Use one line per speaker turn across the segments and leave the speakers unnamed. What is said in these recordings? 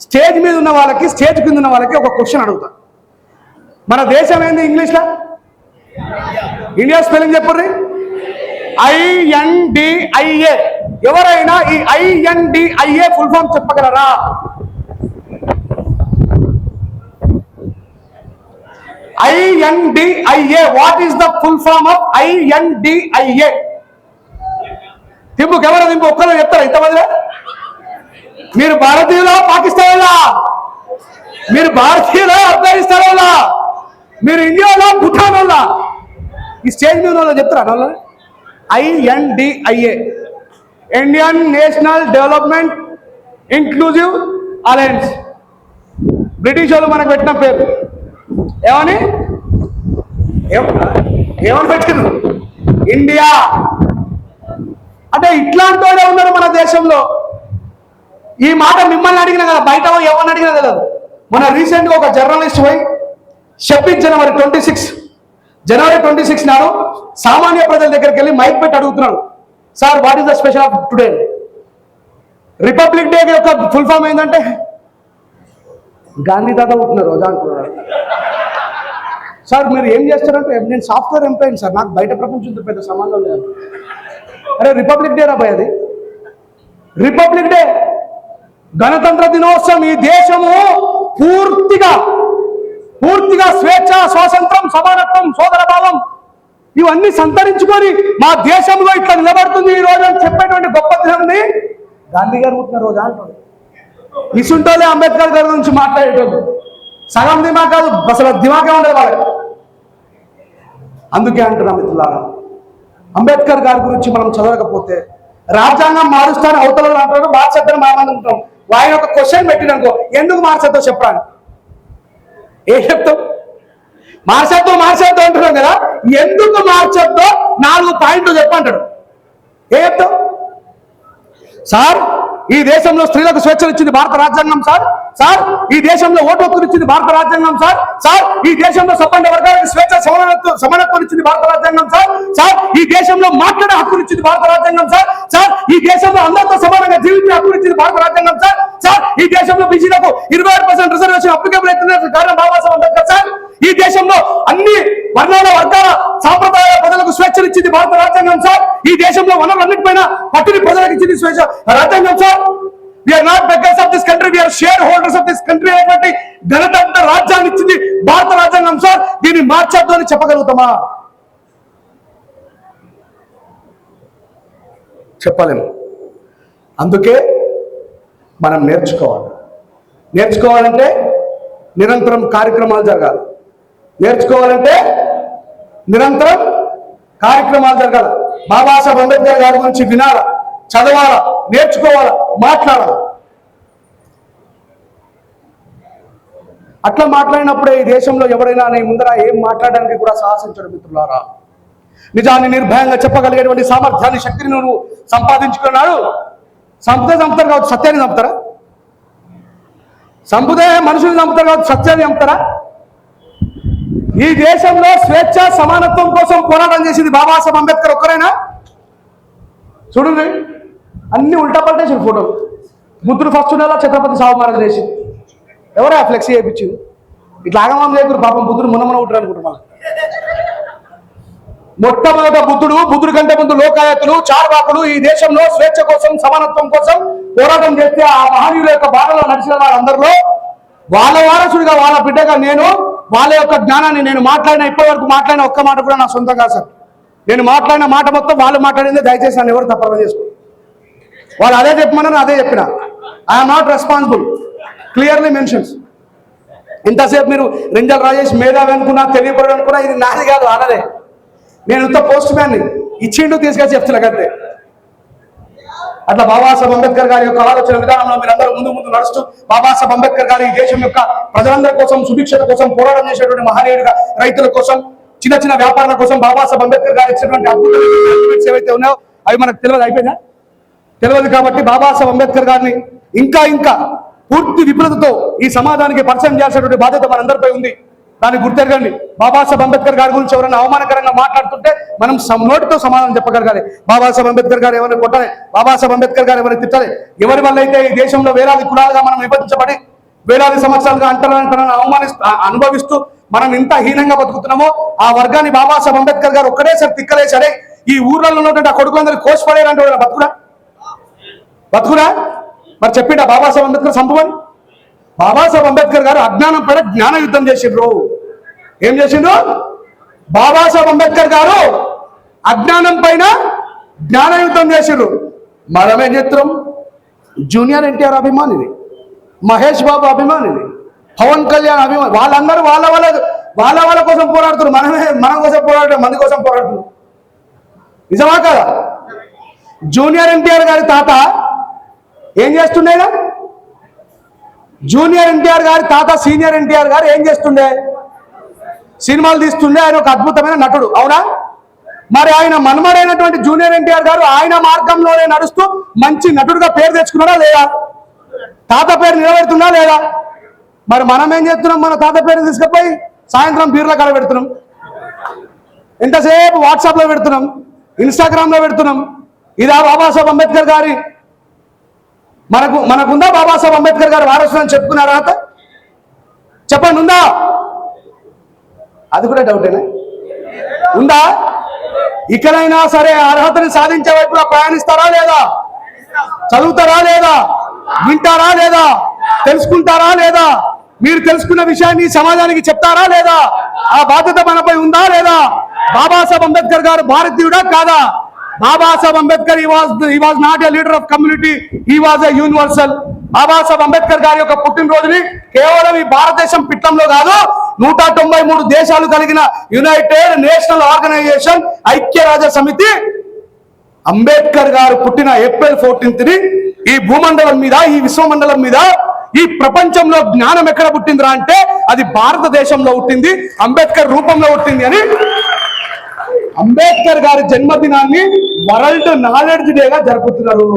Stage మీద ఉన్న వాళ్ళకి స్టేజ్ కింద ఉన్న వాళ్ళకి ఒక క్వశ్చన్ అడుగుతా. మన దేశం ఏంది ఇంగ్లీష్లో? ఇండియా స్పెల్లింగ్ చెప్పండి. ఐఎన్డిఐఏ ఎవరైనా ఈ ఐఎన్డిఐఏ ఫుల్ ఫామ్ చెప్పగలరా? INDIA what is the full form of INDIA దింపుకు ఎవరు దింపు? ఒక్కరు చెప్తారా ఇంతమందిలో మీరు భారతీయులా పాకిస్తాన్లా? మీరు భారతీయులా ఆఫ్ఘనిస్తాన్ మీరు ఇండియాలో భూటాన్ వాళ్ళ ఈ స్టేజ్ మీద వాళ్ళు చెప్తారా వాళ్ళ INDIA Indian National Development Inclusive Alliance. British వాళ్ళు మనకు పెట్టిన పేరు. ఏమని? ఏమని పెట్టింది ఇండియా. అంటే ఇట్లాంటి వాళ్ళే ఉన్నారు మన దేశంలో. ఈ మాట మిమ్మల్ని అడిగిన కదా బయట ఎవరిని అడిగినా తెలియదు. మన రీసెంట్గా ఒక జర్నలిస్ట్ పోయి షబ్బీస్ జనవరి ట్వంటీ సిక్స్ జనవరి ట్వంటీ సిక్స్ నాడు సామాన్య ప్రజల దగ్గరికి వెళ్ళి మైక్ పెట్టి అడుగుతున్నాడు. Sir what is the special of today Republic Day యొక్క ఫుల్ ఫామ్ ఏంటంటే గాంధీ తాత పుట్టిన రోజా? అంటున్నాడు. సార్ మీరు ఏం చేస్తారంటే నేను సాఫ్ట్వేర్ ఎంప్లాయీ సార్ నాకు బయట ప్రపంచంతో పెద్ద సంబంధం లేదు. అరే రిపబ్లిక్ డే రాబాయ్ అది. రిపబ్లిక్ డే గణతంత్ర దినోత్సవం ఈ దేశము పూర్తిగా పూర్తిగా స్వేచ్ఛ స్వాతంత్రం సమానత్వం సోదర భావం ఇవన్నీ సంతరించుకొని మా దేశంలో ఇట్లా నిలబడుతుంది ఈ రోజు అని చెప్పేటువంటి గొప్ప దినాన్ని గాంధీ గారు పుట్టిన రోజు అంటాడు ఇసుంటోలే అంబేద్కర్ గారి గురించి మాట్లాడేటోళ్ళు. సగం దిమాగ్ కాదు అసలు దిమాగే ఉండదు వాళ్ళకి. అందుకే అంటున్నాం మిత్రులారా అంబేద్కర్ గారి గురించి మనం చదవకపోతే రాజ్యాంగం మారుస్తాను అవతల వాళ్ళు అంటారు మార్చేద్దాం మామనుకుంటాం ఆయన ఒక క్వశ్చన్ పెట్టిననుకో ఎందుకు మార్చేద్దో చెప్పాను ఏ చెప్తాం మార్చేద్దాం మార్చేద్దాం అంటున్నాం కదా ఎందుకు మార్చద్దో నాలుగు పాయింట్లు చెప్పంటాడు ఏ చెప్తాం సార్ ఈ దేశంలో స్త్రీలకు స్వేచ్ఛను ఇచ్చింది భారత రాజ్యాంగం సార్. సార్ ఈ దేశంలో ఓటు హక్కును ఇచ్చింది భారత రాజ్యాంగం సార్. సార్ ఈ దేశంలో సంపన్న వర్గాలకు స్వేచ్ఛ సమానత్వం సమానత్వం ఇచ్చింది భారత రాజ్యాంగం సార్. సార్ ఈ దేశంలో మాట్లాడే హక్కును ఇచ్చింది భారత రాజ్యాంగం సార్. సార్ ఈ దేశంలో అందరితో సమానంగా జీవించే హక్కును ఇచ్చింది భారత రాజ్యాంగం సార్. సార్ ఈ దేశంలో బీసీలకు ఇరవై ఆరు పర్సెంట్ రిజర్వేషన్ అప్లికేబుల్ అవుతున్న కారణం బాబాసాహెబ్ అంబేద్కర్ సార్. ఈ దేశంలో అన్ని వర్ణాల వర్గాల సాంప్రదాయాల ప్రజలకు స్వేచ్ఛనిచ్చింది భారత రాజ్యాంగం సార్. ఈ దేశంలో వనరులన్నిటిపైన పట్టుని ప్రజలకు ఇచ్చింది స్వేచ్ఛ రాజ్యాంగం sir. We are not beggars of this country we are shareholders of this country అనేటువంటి గణతంత్ర రాజ్యాన్ని ఇచ్చింది భారత రాజ్యాంగం సార్. దీన్ని మార్చొద్దు అని చెప్పగలుగుతామా? చెప్పలేము. అందుకే మనం నేర్చుకోవాలి. నేర్చుకోవాలంటే నిరంతరం కార్యక్రమాలు జరగాలి. నేర్చుకోవాలంటే నిరంతరం కార్యక్రమాలు జరగాల. బాబాసాహెబ్ అంబేద్కర్ గారి గురించి వినాల చదవాల నేర్చుకోవాల మాట్లాడాలి. అట్లా మాట్లాడినప్పుడే ఈ దేశంలో ఎవరైనా నీ ముందర ఏం మాట్లాడడానికి కూడా సాహసించడు మిత్రులారా. నిజాన్ని నిర్భయంగా చెప్పగలిగేటువంటి సామర్థ్యాన్ని శక్తిని నువ్వు సంపాదించుకున్నాడు. సంపద చంపుతారు కావచ్చు సత్యాన్ని చంపుతారా సంపదే మనుషుల్ని చంపుతారు కావచ్చు సత్యాన్ని చంపుతారా ఈ దేశంలో స్వేచ్ఛ సమానత్వం కోసం పోరాటం చేసింది బాబాసాహెబ్ అంబేద్కర్ ఒక్కరైనా? చూడండి. అన్ని ఉల్టా పల్టేసిన ఫోటో. బుద్ధుడు ఫస్ట్ నెల ఛత్రపతి సాహు మహారాజ్ చేసి ఎవరా ఫ్లెక్సీ చేయించింది ఇట్లా ఆగమం లేకురు పాపం బుద్ధుడు మునమన ఉంటారు అనుకుంటారు మొట్టమొదట బుద్ధుడు బుద్ధుడి కంటే ముందు లోకాయతులు చార్వాకులు ఈ దేశంలో స్వేచ్ఛ కోసం సమానత్వం కోసం పోరాటం చేస్తే ఆ మహనీయుల యొక్క బాటలో నడిచిన వాళ్ళందరిలో వాళ్ళ వారసుడిగా వాళ్ళ బిడ్డగా నేను వాళ్ళ యొక్క జ్ఞానాన్ని నేను మాట్లాడిన ఇప్పటి వరకు మాట్లాడిన ఒక్క మాట కూడా నా సొంతం కాదు సార్. నేను మాట్లాడిన మాట మొత్తం వాళ్ళు మాట్లాడిందే దయచేసి నన్ను ఎవరు తప్పగా చేసుకో వాళ్ళు అదే చెప్పమన్నారు అదే చెప్పిన. I'm not responsible clearly mentions ఇంతసేపు మీరు రింజల్ రాజేష్ మేధావి అనుకున్నా తెలియకూడదు అనుకున్నా ఇది నాది కాదు అనదే నేను ఇంత పోస్ట్ మ్యాన్ని ఇచ్చిండు తీసుకొచ్చి చెప్తున్నా కంటే అట్లా బాబాసాహెబ్ అంబేద్కర్ గారి యొక్క ఆలోచన విధానంలో మీరందరూ ముందు ముందు నడుస్తూ బాబాసాహెబ్ అంబేద్కర్ గారి ఈ దేశం యొక్క ప్రజలందరి కోసం సుభిక్షత కోసం పోరాటం చేసేటువంటి మహనీయుడిగా రైతుల కోసం చిన్న చిన్న వ్యాపారాల కోసం బాబాసాహెబ్ అంబేద్కర్ గారు ఇచ్చినటువంటి అద్భుతమైన ఏవైతే ఉన్నాయో అవి మనకు తెలియదు అయిపోయిందా? తెలియదు కాబట్టి బాబాసాహెబ్ అంబేద్కర్ గారిని ఇంకా ఇంకా పూర్తి విపులతతో ఈ సమాజానికి పరిచయం చేయాల్సినటువంటి బాధ్యత మనందరిపై ఉంది. దాన్ని గుర్తెరగండి. బాబాసాహెబ్ అంబేద్కర్ గారి గురించి ఎవరైనా అవమానకరంగా మాట్లాడుతుంటే మనం నోటితో సమాధానం చెప్పగలగాలి. బాబాసాహెబ్ అంబేద్కర్ గారు ఎవరిని కొట్టాలి? బాబాసాహెబ్ అంబేద్కర్ గారు ఎవరిని తిట్టాలి? ఎవరి వల్ల అయితే ఈ దేశంలో వేలాది కులాలుగా మనం విభజించబడి వేలాది సంవత్సరాలుగా అంటరానితనాన్ని అవమానిస్తూ అనుభవిస్తూ మనం ఇంత హీనంగా బతుకుతున్నామో ఆ వర్గాన్ని బాబాసాహెబ్ అంబేద్కర్ గారు ఒక్కడేసారి తిక్కలేసరే ఈ ఊర్లలో ఉన్నటువంటి ఆ కొడుకులందరూ కోసిపడేరంటే బతుకురా? బతుకురా? మరి చెప్పిండా బాబాసాహెబ్ అంబేద్కర్ సంభవని బాబాసాహెబ్ అంబేద్కర్ గారు అజ్ఞానం పైన జ్ఞాన యుద్ధం చేసిండ్రు. ఏం చేసిండ్రు? బాబాసాహెబ్ అంబేద్కర్ గారు అజ్ఞానం పైన జ్ఞాన యుద్ధం చేసిండ్రు మరమే చిత్రం జూనియర్ ఎన్టీఆర్ అభిమానిని మహేష్ బాబు అభిమానిని పవన్ కళ్యాణ్ అభిమాని వాళ్ళందరూ వాళ్ళ వాళ్ళ వాళ్ళ వాళ్ళ కోసం పోరాడుతున్నారు. మనమే మన కోసం పోరాడటం మంది కోసం పోరాడుతున్నాం. నిజమా కదా? జూనియర్ ఎన్టీఆర్ గారి తాత ఏం చేస్తుండేనా జూనియర్ ఎన్టీఆర్ గారి తాత సీనియర్ ఎన్టీఆర్ గారు ఏం చేస్తుండే? సినిమాలు తీస్తుండే ఆయన ఒక అద్భుతమైన నటుడు అవునా? మరి ఆయన మనమడైనటువంటి జూనియర్ ఎన్టీఆర్ గారు ఆయన మార్గంలోనే నడుస్తూ మంచి నటుడుగా పేరు తెచ్చుకున్నాడా లేదా? తాత పేరు నిలబెడుతున్నా లేదా? మరి మనం ఏం చేస్తున్నాం? మన తాత పేరు తీసుకుపోయి సాయంత్రం బీర్ల కాడ పెడుతున్నాం. ఎంతసేపు వాట్సాప్లో పెడుతున్నాం? ఇన్స్టాగ్రామ్లో పెడుతున్నాం? ఇదా బాబాసాహెబ్ అంబేద్కర్ గారి మనకు మనకుందా బాబాసాహెబ్ అంబేద్కర్ గారు వారసులు అని చెప్పుకున్న అర్హత చెప్పండి ఉందా? అది కూడా డౌటేనా ఉందా? ఇకనైనా సరే అర్హతని సాధించే వైపుగా ప్రయాణిస్తారా లేదా? చదువుతారా లేదా? వింటారా లేదా? తెలుసుకుంటారా లేదా? మీరు తెలుసుకున్న విషయాన్ని సమాజానికి చెప్తారా లేదా? ఆ బాధ్యత మనపై ఉందా లేదా? బాబాసాహెబ్ అంబేద్కర్ గారు భారతీయుడా కాదా? Babasaheb Ambedkar he was he was not a leader of community he was a universal Babasaheb Ambedkar గారి యొక్క పుట్టినరోజుని కేవలం ఈ భారతదేశం పిట్టంలో కాదు నూట తొంభై మూడు దేశాలు కలిగిన యునైటెడ్ నేషనల్ ఆర్గనైజేషన్ ఐక్యరాజ్య సమితి అంబేద్కర్ గారు పుట్టిన ఏప్రిల్ ఫోర్టీన్త్ని ఈ భూమండలం మీద ఈ విశ్వమండలం మీద ఈ ప్రపంచంలో జ్ఞానం ఎక్కడ పుట్టిందిరా అంటే అది భారతదేశంలో పుట్టింది అంబేద్కర్ రూపంలో పుట్టింది అని అంబేద్కర్ గారి జన్మదినాన్ని వరల్డ్ నాలెడ్జ్ డేగా జరుపుతున్నారు.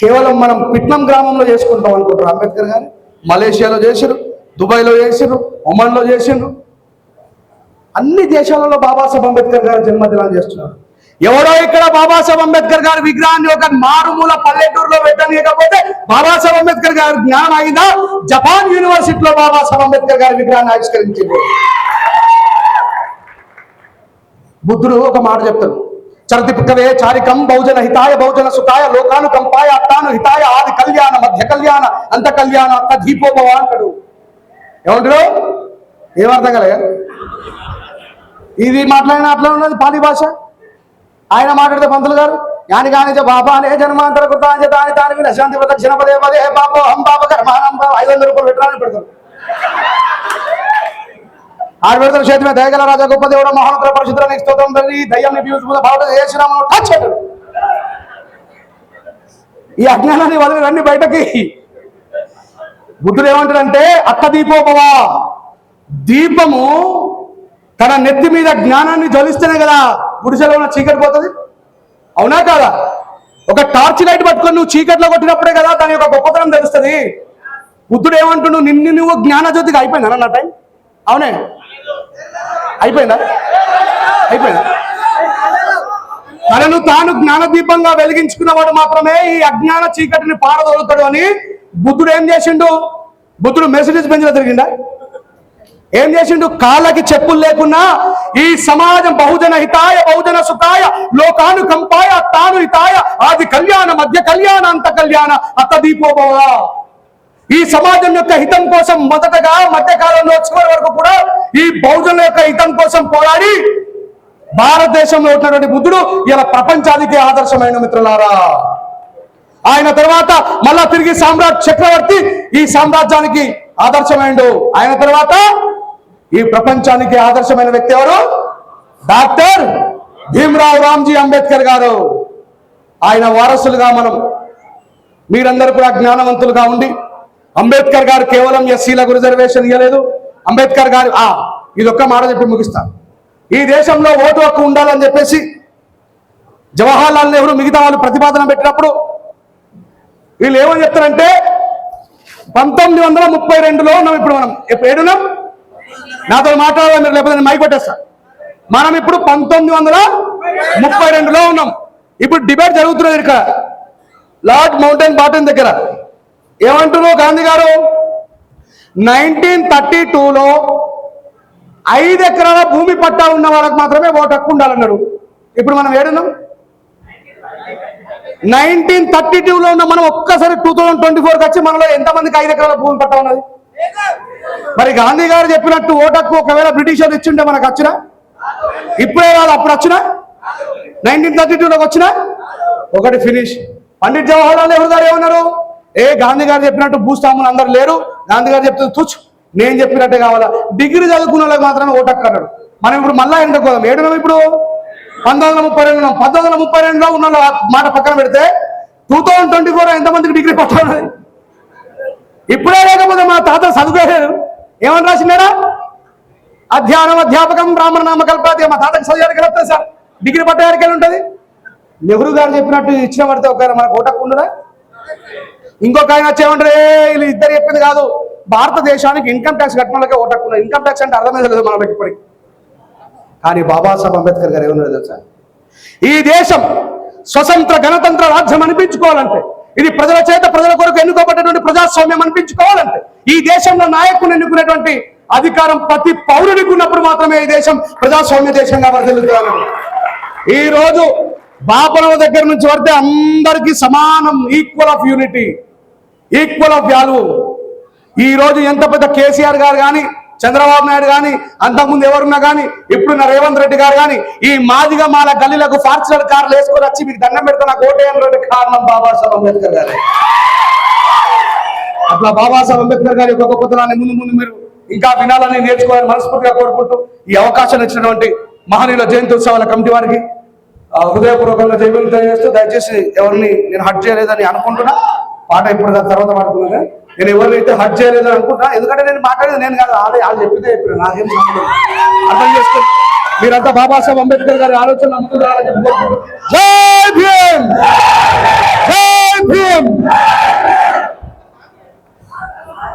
కేవలం మనం పిట్నం గ్రామంలో చేసుకుంటాం అనుకుంటారు అంబేద్కర్ గారు. మలేషియాలో చేసిరు దుబాయ్లో చేసిరు ఒమన్లో చేసిండ్రు. అన్ని దేశాలలో బాబాసాహెబ్ అంబేద్కర్ గారి జన్మదినాలు చేస్తున్నారు. ఎవరో ఇక్కడ బాబాసాహెబ్ అంబేద్కర్ గారి విగ్రహాన్ని ఒక మారుమూల పల్లెటూరులో పెట్టనీయకపోతే బాబాసాహెబ్ అంబేద్కర్ గారి జ్ఞానం అయిందా? జపాన్ యూనివర్సిటీలో బాబాసాహెబ్ అంబేద్కర్ గారి విగ్రహాన్ని ఆవిష్కరించింది. బుద్ధుడు ఒక మాట చెప్తాడు. చరతి చారికం బహుజన హితాయ బహుజన సుఖాయ లోకాను కంపాయ అత్తాను హితాయ ఆది కళ్యాణ మధ్య కళ్యాణ అంత కళ్యాణ అత్త దీపోభవ అంటాడు. ఏమంటాడు ఏమర్థం కలగ ఇది మాట్లాడిన అట్లా ఉన్నది పాలి భాష. ఆయన మాట్లాడితే పంతులు గారు యాని కాని చ జన్మాంతర కృతాంజ దాని దాని మీద శాంతి ప్రదక్షిణ పదే పదే బాబో హం బాబ కర్మానం బాబ ఐదు వందల రూపాయలు పెట్టాలని పెడతారు ఆరు పెడతారు చేతి మీద దయగల రాజా గొప్ప దేవుడు మహోన్నత పరిశుద్ధ నీకు స్తోత్రం తల్లి దయ్యం నిపిస్తున్న భావన చేసినాము టచ్ అంటాడు ఈ అజ్ఞానాన్ని వదిలి రండి బయటకి. బుద్ధుడు ఏమంటాడంటే అక్క దీపోపవా దీపము తన నెత్తి మీద జ్ఞానాన్ని జ్వలిస్తేనే కదా గుడిసెలో ఉన్న చీకటి పోతుంది. అవునా కాదా? ఒక టార్చ్ లైట్ పట్టుకొని నువ్వు చీకట్లో కొట్టినప్పుడే కదా దాని యొక్క గొప్పతనం తెలుస్తుంది. బుద్ధుడు ఏమంటుండు నిన్ను నువ్వు జ్ఞానజ్యోతికి అయిపోయిందా నా టైం? అవునే? అయిపోయిందా? అయిపోయిందా? తనను తాను జ్ఞానదీపంగా వెలిగించుకున్నవాడు మాత్రమే ఈ అజ్ఞాన చీకటిని పారదోలుతాడు అని బుద్ధుడు ఏం చేసిండు? బుద్ధుడు మెసేజ్ బెంచ్లో తిరిగిందా ఏం చేసిండు? కాళ్ళకి చెప్పులు లేకున్నా ఈ సమాజం బహుజన హితాయ బహుజన సుఖాయ లోకాను కంపాయ తాను హితాయ ఆది కళ్యాణ మధ్య కళ్యాణ అంత కళ్యాణ అత్త దీపోభవ. ఈ సమాజం యొక్క హితం కోసం మొదటగా మధ్యకాలంలో చివరి వరకు కూడా ఈ బౌద్ధుల యొక్క హితం కోసం పోరాడి భారతదేశంలో ఉన్నటువంటి బుద్ధుడు ఇలా ప్రపంచానికి ఆదర్శమైన మిత్రులారా. ఆయన తర్వాత మళ్ళా తిరిగి సామ్రాట్ చక్రవర్తి ఈ సామ్రాజ్యానికి ఆదర్శమైండు. ఆయన తర్వాత ఈ ప్రపంచానికి ఆదర్శమైన వ్యక్తి ఎవరు? డాక్టర్ భీమరావు రామ్జీ అంబేద్కర్ గారు. ఆయన వారసులుగా మనం మీరందరూ కూడా జ్ఞానవంతులుగా ఉండి అంబేద్కర్ గారు కేవలం ఎస్సీలకు రిజర్వేషన్ ఇవ్వలేదు అంబేద్కర్ గారు ఆ ఇది ఒక్క మాట చెప్పి ముగిస్తాను ఈ దేశంలో ఓటు హక్కు ఉండాలని చెప్పేసి జవహర్లాల్ నెహ్రూ మిగతా వాళ్ళు ప్రతిపాదన పెట్టినప్పుడు వీళ్ళు ఏమని చెప్తారంటే పంతొమ్మిది వందల ముప్పై రెండులో ఉన్నాం ఇప్పుడు మనం ఇప్పుడు ఏడున్నాం? నాతో మాట్లాడాలి మీరు లేకపోతే నేను మైక్ మనం ఇప్పుడు పంతొమ్మిది వందల ముప్పై రెండులో ఉన్నాం. ఇప్పుడు డిబేట్ జరుగుతున్నది ఇక్కడ. లార్డ్ మౌంటైన్ బాటన్ దగ్గర. ఏమంటున్నావు గాంధీ గారు? నైన్టీన్ థర్టీ టూలో ఐదు ఎకరాల భూమి పట్టా ఉన్న వాళ్ళకి మాత్రమే ఓటు హక్కు ఉండాలన్నాడు. ఇప్పుడు మనం ఏడున్నాం? నైన్టీన్ థర్టీ టూలో ఉన్న మనం ఒక్కసారి టూ థౌజండ్ ట్వంటీ ఫోర్కి వచ్చి మనలో ఎంతమందికి ఐదు ఎకరాల భూమి పట్టా ఉన్నది? మరి గాంధీ గారు చెప్పినట్టు ఓటు హక్కు ఒకవేళ బ్రిటిష్ వాళ్ళు ఇచ్చిండే మనకు వచ్చినా? ఇప్పుడే కాదు అప్పుడు వచ్చినా? నైన్టీన్ థర్టీ టూలోకి వచ్చినా? ఒకటి ఫినిష్ పండిత్ జవహర్లాల్ నెహ్రూ గారు ఏమన్నారు? ఏ గాంధీ గారు చెప్పినట్టు భూస్వాములు అందరు లేరు. గాంధీ గారు చెప్తుంది తుచ్ నేను చెప్పినట్టే కావాలా. డిగ్రీ చదువుకున్న వాళ్ళకి మాత్రమే ఓటు మనం ఇప్పుడు మళ్ళా ఎండకోదాం. ఏడు ఇప్పుడు? పంతొమ్మిది వందల ముప్పై రెండు పంతొమ్మిది వందల ముప్పై రెండులో ఉన్న వాళ్ళ మాట పక్కన పెడితే టూ థౌజండ్ ట్వంటీ ఫోర్ ఎంతమందికి డిగ్రీ పట్టాలి ఇప్పుడే లేకపోతే మా తాత చదువుకోలేదు. ఏమని రాసిండా అధ్యానం అధ్యాపకం బ్రాహ్మణ నామకల్పాతి మా తాతకి చదివారికి వస్తుంది సార్? డిగ్రీ పట్టడానికి వెళ్ళి ఉంటుంది? నెహ్రూ గారు చెప్పినట్టు ఇచ్చిన పడితే ఒక మనకు ఓటకు ఇంకొక ఆయన వచ్చేమంటారు వీళ్ళు ఇద్దరు చెప్పింది కాదు. భారతదేశానికి ఇన్కమ్ ట్యాక్స్ కట్టడంలోకే ఓటకు ఇన్కమ్ ట్యాక్స్ అంటే అర్థమే తెలియదు మనకి ఇప్పటికి. కానీ బాబాసాహెబ్ అంబేద్కర్ గారు ఏమన్నారు తెలుసా? ఈ దేశం స్వతంత్ర గణతంత్ర రాజ్యం అనిపించుకోవాలంటే ఇది ప్రజల చేత ప్రజల కొరకు ఎన్నుకోబడ్డటువంటి ప్రజాస్వామ్యం అనిపించుకోవాలంటే ఈ దేశంలో నాయకుని ఎన్నుకునేటువంటి అధికారం ప్రతి పౌరునికి ఉన్నప్పుడు మాత్రమే ఈ దేశం ప్రజాస్వామ్య దేశంగా వర్ధిల్లుతానని ఈ రోజు బాపనవ దగ్గర నుంచి పడితే అందరికీ సమానం equal of unity equal of value ఈ రోజు ఎంత పెద్ద కేసీఆర్ గారు కానీ చంద్రబాబు నాయుడు కానీ అంతకుముందు ఎవరున్నా కానీ ఇప్పుడున్న రేవంత్ రెడ్డి గారు కానీ ఈ మాదిగా మాల గల్లీలకు ఫార్చునర్ కార్లు వేసుకొని వచ్చి మీకు దండం పెడితే నాకు ఓటేయడం కారణం బాబాసాహెబ్ అంబేద్కర్ గారు. అట్లా బాబాసాహెబ్ అంబేద్కర్ గారి యొక్క గొప్పతనాన్ని ముందు ముందు మీరు ఇంకా వినాలని నేర్చుకోవాలని మనస్ఫూర్తిగా కోరుకుంటూ ఈ అవకాశం ఇచ్చినటువంటి మహనీయుల జయంతి ఉత్సవాల కమిటీ వారికి హృదయపూర్వకంగా జైలు తెలియజేస్తూ దయచేసి ఎవరిని నేను హట్ చేయలేదని అనుకుంటున్నా. పాట ఇప్పుడు దాని తర్వాత పాడుకున్నాను నేను ఎవరినైతే హట్ చేయలేదు అనుకుంటా? ఎందుకంటే నేను మాట్లాడేది నేను కాదు ఆడే వాళ్ళు చెప్పితే చెప్పిన నాకేం సంబంధం అర్థం చేసుకోండి మీరంతా బాబాసాహెబ్ అంబేద్కర్ గారి ఆలోచన నమ్ముతున్నారని చెప్పుకోవచ్చు జై